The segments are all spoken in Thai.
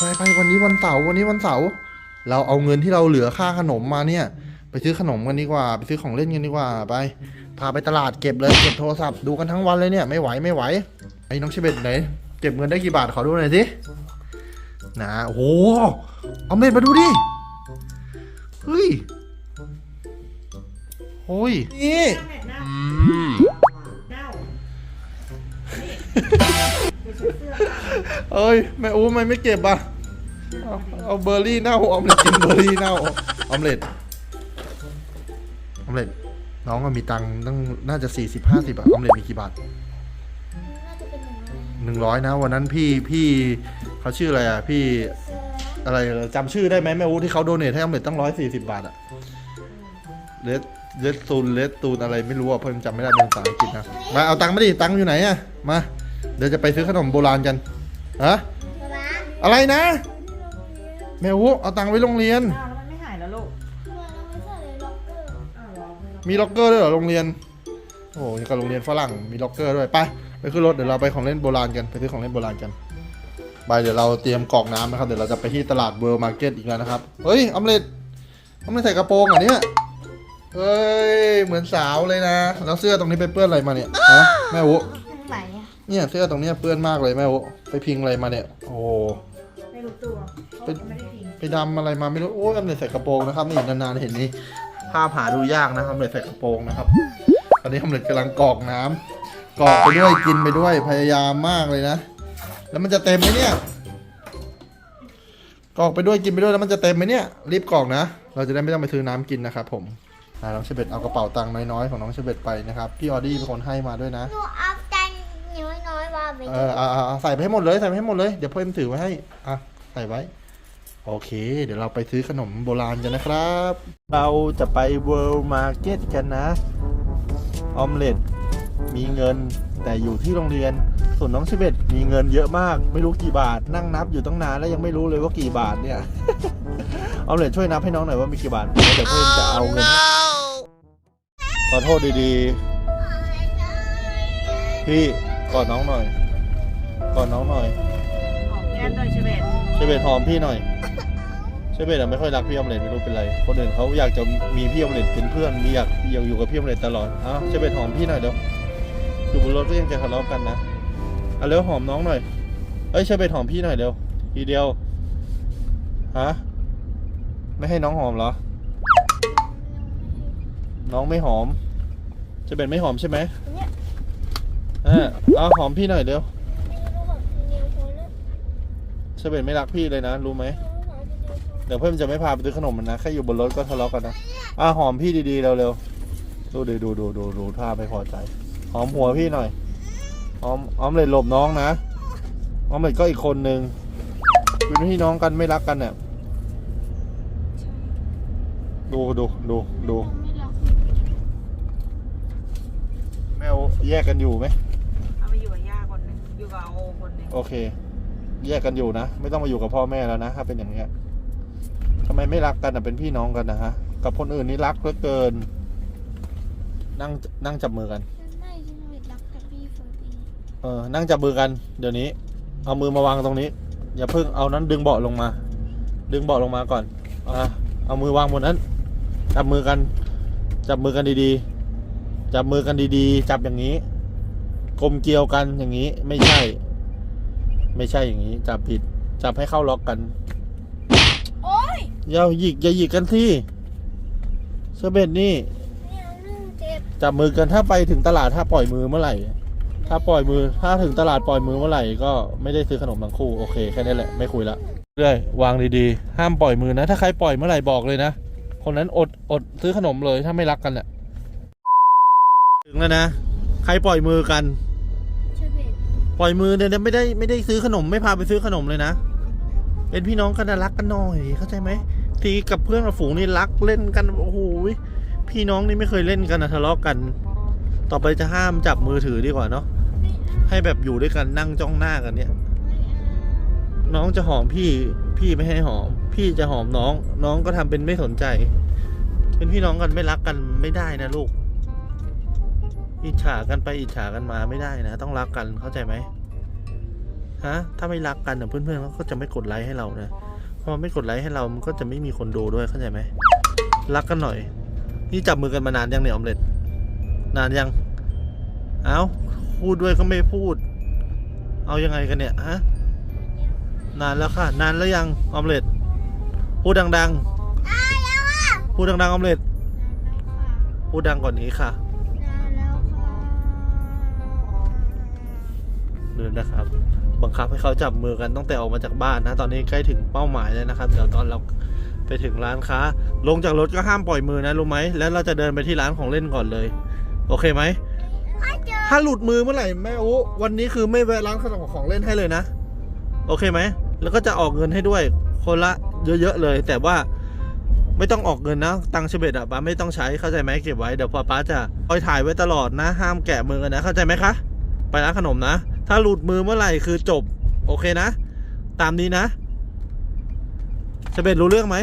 ไปไปวันนี้วันเสาร์วันนี้วันเสาร์เราเอาเงินที่เราเหลือค่าขนมมาเนี่ย ไปซื้อขนมกันดีกว่า ไปซื้อของเล่นกันดีกว่าไป พาไปตลาดเก็บเลยเก็บโทรศัพท์ดูกันทั้งวันเลยเนี่ยไม่ไหวไม่ไหวไอ้น้องเชเบตไหนเก็บเงินได้กี่บาทขอดูหน่อยสินะโอ้โหเอาเม็ดมาดูดิเฮ้ยโอ้ยนี่เน่าอืมเน่าเอ้ยแม่อู้ทำไมไม่เก็บอะ เอาเอาเบอร์รี่เน่าออมเล็ตกินเบอร์รี่เน่าออมเล็ตออมเล็ตน้องก็มีตังค์ตั้งน่าจะสี่สิบห้าสิบอะออมเล็ตมีกี่บาทน่าจะเป็นหนึ่งร้อยหนึ่งร้อยนะ วันนั้นพี่พี่เขาชื่ออะไรอะพี่อะไรจำชื่อได้ไหมแม่อู้ที่เขาโดเนทให้ออมเล็ตตั้งร้อยสี่สิบบาทอะเลสเลสตูนเลสตูนอะไรไม่รู้อะเพิ่งจำไม่ได้เป็นภาษาอังกฤษนะมาเอาตังค์มาดิตังค์อยู่ไหนอะมาเดี๋ยวจะไปซื้อขนมโบราณกันฮะร้านอะไรนะ แม่อู้เอาตังค์ไว้โรงเรียน อ้าวแล้วมันไม่หายแล้วลูกทำไมเราไม่ใส่ในล็อกเกอร์อ้าวเหรอมีล็อกเกอร์ด้วยเหรอโรงเรียน โอ้โหยังกับโรงเรียนฝรั่งมีล็อกเกอร์ด้วยไปไปขึ้นรถเดี๋ยวเราไปของเล่นโบราณกันไปซื้อของเล่นโบราณกันไปเดี๋ยวเราเตรียมกรอกน้ำนะครับเดี๋ยวเราจะไปที่ตลาดเวิร์มาร์เก็ตอีกแล้วนะครับเฮ้ยออมเล็ตออมเล็ตใส่กระโปรงเหรอะเนี่ยเฮ้ยเหมือนสาวเลยนะแล้วเสื้อตรงนี้ไปเปื้อนอะไรมาเนี่ยฮะแม่อู้ทางไหนอะเนี่ยเสื้อตรงเนี้ยเปื้อนมากเลยแม่อู้ไปพิงอะไรมาเนี่ยโอ้โหไม่รู้ตัวเป็นไม่ได้พิง ไปดำอะไรมาไม่รู้โอ้ยออมเล็ตใส่กระโปรงนะครับนี่นานๆเห็นนี่ภาพหาดูยากนะออมเล็ตใส่กระโปรงนะครับ ตอนนี้ออมเล็ตกำลังกรอกน้ำกรอกไปด้วยกินไปด้วยพยายามมากเลยนะ แล้วมันจะเต็มไหมเนี่ยกรอกไปด้วยกินไปด้วยแล้วมันจะเต็มไหมเนี่ยรีบกรอกนะ เราจะได้ไม่ต้องไปซื้อน้ำกินนะครับผมอ่าน้องเชเบตเอากระเป๋าตังค์น้อยๆของน้องเชเบตไปนะครับพี่ออดี้เป็นคนให้มาด้วยนะหนูเอาตังค์น้อยน้อยๆว่าไปเออเอาเอาเอาใส่ไปให้หมดเลยใส่ไปให้หมดเลยเดี๋ยวเพื่อนถือไว้ให้อะใส่ไว้ โอเค เดี๋ยวเราไปซื้อขนมโบราณกันนะครับ เราจะไปเวิลด์มาร์เก็ตกันนะ ออมเล็ตมีเงินแต่อยู่ที่โรงเรียน ส่วนน้องชิเบตมีเงินเยอะมาก ไม่รู้กี่บาท นั่งนับอยู่ตั้งนานแล้วยังไม่รู้เลยว่ากี่บาทเนี่ย ออมเล็ตช่วยนับให้น้องหน่อยว่ามีกี่บาทเดี๋ยวเพื่อนจะเอาเงินขอโทษดีๆ พี่กอดน้องหน่อยกอดน้องหน่อยหอมแก้มโดยเชเบตเชเบตหอมพี่หน่อยเชเบตอะไม่ค่อยรักพี่ออมเล็ตไม่รู้เป็นไร คนอื่นเขาอยากจะมีพี่ออมเล็ตเป็นเพื่อนมีอยากอยากอยู่กับพี่ออมเล็ตตลอดเอ้าเชเบตหอมพี่หน่อยเดี๋ยวอยู่บนรถก็ยังจะทะเลาะกันนะเอาเร็วหอมน้องหน่อยเอ้ยเชเบตหอมพี่หน่อยเร็วทีเดียวฮะไม่ให้น้องหอมเหรอ น้องไม่หอมเชเบตไม่หอมใช่ไหมเนี่ยอ่าเอาหอมพี่หน่อยเร็วไม่รู้แบบนิวโชว์เลยเชเบตไม่รักพี่เลยนะรู้ไหมเดี๋ยวเพื่อนจะไม่พาไปซื้อขนมมันนะแค่อยู่บนรถก็ทะเลาะกันนะอะหอมพี่ดีๆเร็วๆดูดิดูดูดูดูท่าไม่พอใจ หอมหัวพี่หน่อยหอมหอมเลยหลบน้องนะหอมเลยก็อีกคนนึงเป็นพี่น้องกันไม่รักกันเนี่ยดูดูดูดูไม่รักแมวแยกกันอยู่ไหมเอาไปอยู่กับย่าคนหนึงอยู่กับโอคนหนึงโอเค แยกกันอยู่นะ ไม่ต้องมาอยู่กับพ่อแม่แล้วนะ ถ้าเป็นอย่างเงี้ยทำไมไม่รักกันอะเป็นพี่น้องกันนะฮะ กับคนอื่นนี่รักเหลือเกิน นั่งนั่งจับมือกัน ไม่ฉันไม่รักกับพี่เฟอร์บี้เออ นั่งจับมือกัน เดี๋ยวนี้ เอามือมาวางตรงนี้ อย่าเพิ่งเอานั้นดึงเบาะลงมา ดึงเบาะลงมาก่อนอะเอามือวางบนนั้น จับมือกัน จับมือกันดีๆ จับมือกันดีๆ จับอย่างนี้ กลมเกลียวกันอย่างนี้ ไม่ใช่ ไม่ใช่อย่างนี้ จับผิด จับให้เข้าล็อกกันโอ๊ยอย่าหยิกอย่าหยิกกันสิเชอร์เบตนี่เนี่ยนึ่งเจ็บจับมือกันถ้าไปถึงตลาดถ้าปล่อยมือเมื่อไหร่ ถ้าปล่อยมือถ้าถึงตลาดปล่อยมือเมื่อไหร่ก็ไม่ได้ซื้อขนมทั้งคู่โอเคแค่นี้แหละไม่คุยละเรื่อยวางดีๆ ห้ามปล่อยมือนะ ถ้าใครปล่อยเมื่อไหร่บอกเลยนะคนนั้นอดอดซื้อขนมเลยถ้าไม่รักกันอะถึงแล้วนะใครปล่อยมือกัน เชอร์เบตปล่อยมือเนี่ยไม่ได้ไม่ได้ซื้อขนมไม่พาไปซื้อขนมเลยนะ เป็นพี่น้องกันนะรักกันหน่อยเข้าใจไหมตีกับเพื่อนกับฝูงนี่รักเล่นกันโอ้โหพี่น้องนี่ไม่เคยเล่นกันนะทะเลาะกัน ต่อไปจะห้ามจับมือถือดีกว่าเนาะให้แบบอยู่ด้วยกันนั่งจ้องหน้ากันเนี่ย น้องจะหอมพี่พี่ไม่ให้หอม พี่จะหอมน้อง น้องก็ทำเป็นไม่สนใจ เป็นพี่น้องกันไม่รักกันไม่ได้นะลูก อิจฉากันไปอิจฉากันมาไม่ได้นะ ต้องรักกันเข้าใจไหม ฮะถ้าไม่รักกันเดี๋ยวเพื่อนๆเขาก็จะไม่กดไลค์ให้เรานะพอไม่กดไลค์ให้เรามันก็จะไม่มีคนดูด้วยเข้าใจไหมรักกันหน่อย นี่จับมือกันมานานยังเนี่ยออมเล็ตนานยัง เอ้าพูดด้วยก็ไม่พูด เอายังไงกันเนี่ยฮะนานแล้วค่ะ นานแล้วยังออมเล็ตพูดดังๆพูดดังๆออมเล็ตพูดดังกว่านี้ค่ะนานแล้วค่ะนี่นะครับ บังคับให้เขาจับมือกันตั้งแต่ออกมาจากบ้านนะ ตอนนี้ใกล้ถึงเป้าหมายแล้วนะครับ เดี๋ยวตอนเราไปถึงร้านค้า ลงจากรถก็ห้ามปล่อยมือนะรู้ไหม แล้วเราจะเดินไปที่ร้านของเล่นก่อนเลย โอเคไหม ถ้าหลุดมือเมื่อไหร่แม่โอ้วันนี้คือไม่แวะร้านขนมของเล่นให้เลยนะ โอเคไหม แล้วก็จะออกเงินให้ด้วย คนละเยอะๆเลย แต่ว่าไม่ต้องออกเงินนะ ตังค์เฉเบตอะป้าไม่ต้องใช้เข้าใจไหมเก็บไว้เดี๋ยวพอป้าจะคอยถ่ายไว้ตลอดนะ ห้ามแกะมือกันนะเข้าใจไหมคะ ไปร้านขนมนะ ถ้าหลุดมือเมื่อไหร่คือจบ โอเคนะ ตามนี้นะเฉเบตรู้เรื่องไหม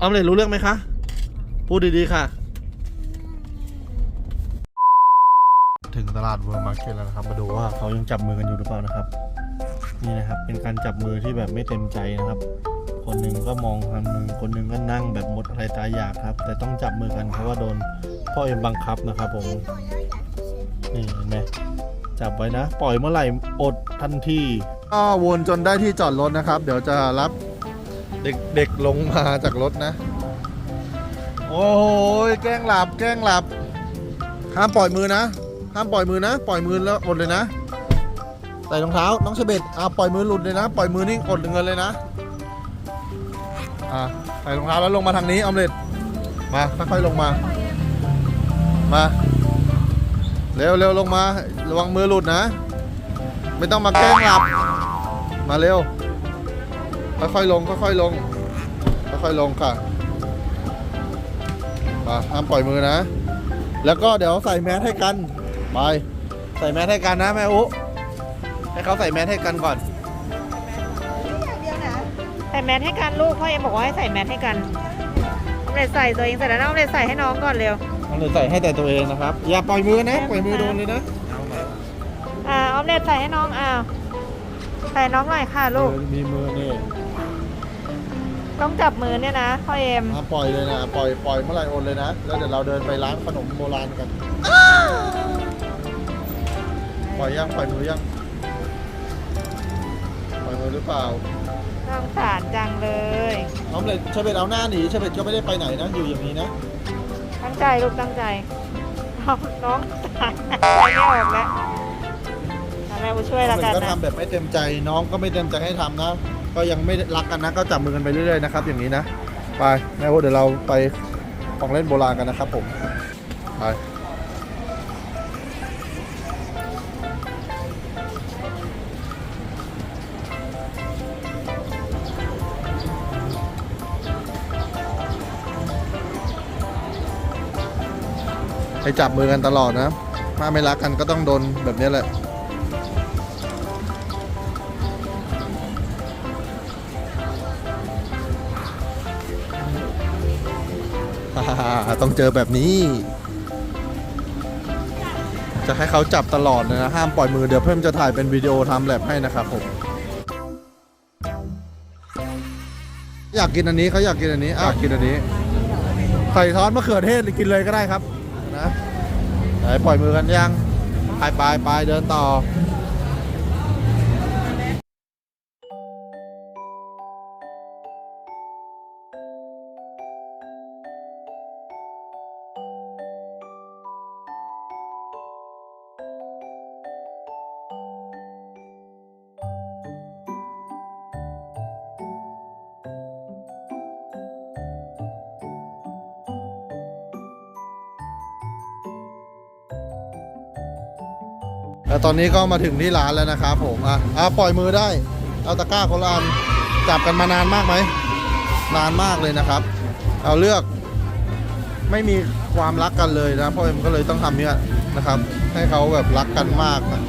ออมเลตรู้เรื่องไหมคะ พูดดีๆค่ะ ถึงตลาดเวิร์มาร์เก็ตแล้วนะครับ มาดูว่าเขายังจับมือกันอยู่หรือเปล่านะครับ นี่นะครับ เป็นการจับมือที่แบบไม่เต็มใจนะครับ คนหนึ่งก็มองทางหนึ่งคนหนึ่งก็นั่งแบบหมดอะไรตายอยากครับ แต่ต้องจับมือกันเพราะว่าโดนพ่อเอ็มบังคับนะครับผม นี่เห็นไหม จับไว้นะ ปล่อยเมื่อไหร่อดทันทีก็วนจนได้ที่จอดรถนะครับ เดี๋ยวจะรับเด็กๆลงมาจากรถนะ โอ้โหแกล้งหลับ แกล้งหลับ ห้ามปล่อยมือนะ ห้ามปล่อยมือนะ ปล่อยมือแล้วอดเลยนะ ใส่รองเท้า น้องเชเบตอ่าปล่อยมือหลุดเลยนะ ปล่อยมือนี่อดเงินเลยนะ อ่าใส่รองเท้าแล้วลงมาทางนี้ออมเล็ตมา ค่อยๆลงมา มา เร็วเร็วลงมา ระวังมือหลุดนะ ไม่ต้องมาแกล้งหลับ มาเร็ว ค่อยๆลง ค่อยๆลง ค่อยๆลงค่ะมาห้ามปล่อยมือนะ แล้วก็เดี๋ยวใส่แมสให้กัน ไป ใส่แมสให้กันนะแม่อุให้เขาใส่แมสให้กันก่อน ใส่แมสให้กันลูกพ่อเอ็มบอกว่าให้ใส่แมสให้กันออมเล็ตใส่ตัวเองเสร็จแล้วนะออมเล็ตใส่ให้น้องก่อนเร็ว องเลยใส่ให้แต่ตัวเองนะครับ อย่าปล่อยมือนะ ปล่อยมือโดนเลยนะอ่าออมเล็ตใส่ให้น้องอ้าวใส่น้องหน่อยค่ะลูก เออมีมือนี่ต้องจับมือเนี่ยนะพ่อเอ็มอะปล่อยเลยนะ ปล่อย ปล่อยเมื่อไหร่โอนเลยนะ แล้วเดี๋ยวเราเดินไปร้านขนมโบราณกัน ปล่อยยัง ปล่อยมือยัง ปล่อยมือหรือเปล่าสงสารจังเลย น้องเลยเชเบตเอาหน้าหนีเชเบตก็ไม่ได้ไปไหนนะ อยู่อย่างนี้นะตั้ งใจลูกตั้งใจน้องตายไม่ออกแล้วอะแม่บุช่วยแล้วกันก็ทำแบบไม่เต็มใจน้องก็ไม่เต็มใจให้ทำนะ ก็ยังไม่รักกันนะก็จับมือกันไปเรื่อยๆนะครับ อย่างนี้นะ ไปแม่โอเดี๋ยวเราไปของเล่นโบราณกันนะครับผมไป ให้จับมือกันตลอดนะ ถ้าไม่รักกันก็ต้องโดนแบบนี้แหละต้องเจอแบบนี้ จะให้เขาจับตลอดเลยนะ ห้ามปล่อยมือเดี๋ยวเพิ่มจะถ่ายเป็นวิดีโอทำแลบให้นะครับผม อยากกินอันนี้เขาอยากกินอันนี้อะกินอันนี้ ใส่ทอดมะเขือเทศหรือกินเลยก็ได้ครับ นะไหนปล่อยมือกันยังไปไปไปเดินต่อ แล้วตอนนี้ก็มาถึงที่ร้านแล้วนะครับผมอะอะปล่อยมือได้เอาตะกร้าคนละอันจับกันมานานมากไหมนานมากเลยนะครับ เอาเลือกไม่มีความรักกันเลยนะพ่อเอ็มก็เลยต้องทำเนี่ยนะครับ ให้เขาแบบรักกันมากนะ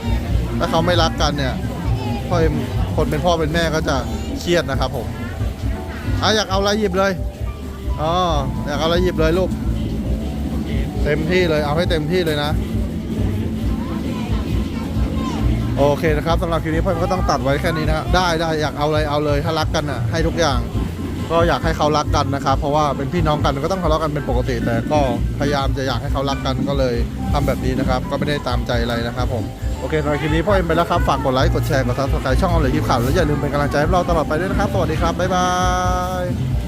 ถ้าเขาไม่รักกันเนี่ยพ่อเอ็มคนเป็นพ่อเป็นแม่ก็จะเครียดนะครับผมอะอยากเอาอะไรหยิบเลยอ๋ออยากเอาอะไรหยิบเลยลูกเต็มที่เลยเอาให้เต็มที่เลยนะ โอเคนะครับสำหรับคลิปนี้พ่อก็ต้องตัดไว้แค่นี้นะได้ได้อยากเอาอะไรเอาเลยถ้ารักกันอะให้ทุกอย่าง ก็อยากให้เขารักกันนะครับเพราะว่าเป็นพี่น้องกันก็ต้องทะเลาะกันเป็นปกติ แต่ก็พยายามจะอยากให้เขารักกันก็เลยทำแบบนี้นะครับ ก็ไม่ได้ตามใจอะไรนะครับผมโอเคสำหรับคลิปนี้พ่อเอ็มไปแล้วครับฝากกดไลค์กดแชร์กดซับสไครต์ช่องเอาเลยคลิปข่าวแล้วอย่าลืมเป็นกำลังใจให้เราตลอดไปด้วยนะครับสวัสดีครับบ๊ายบาย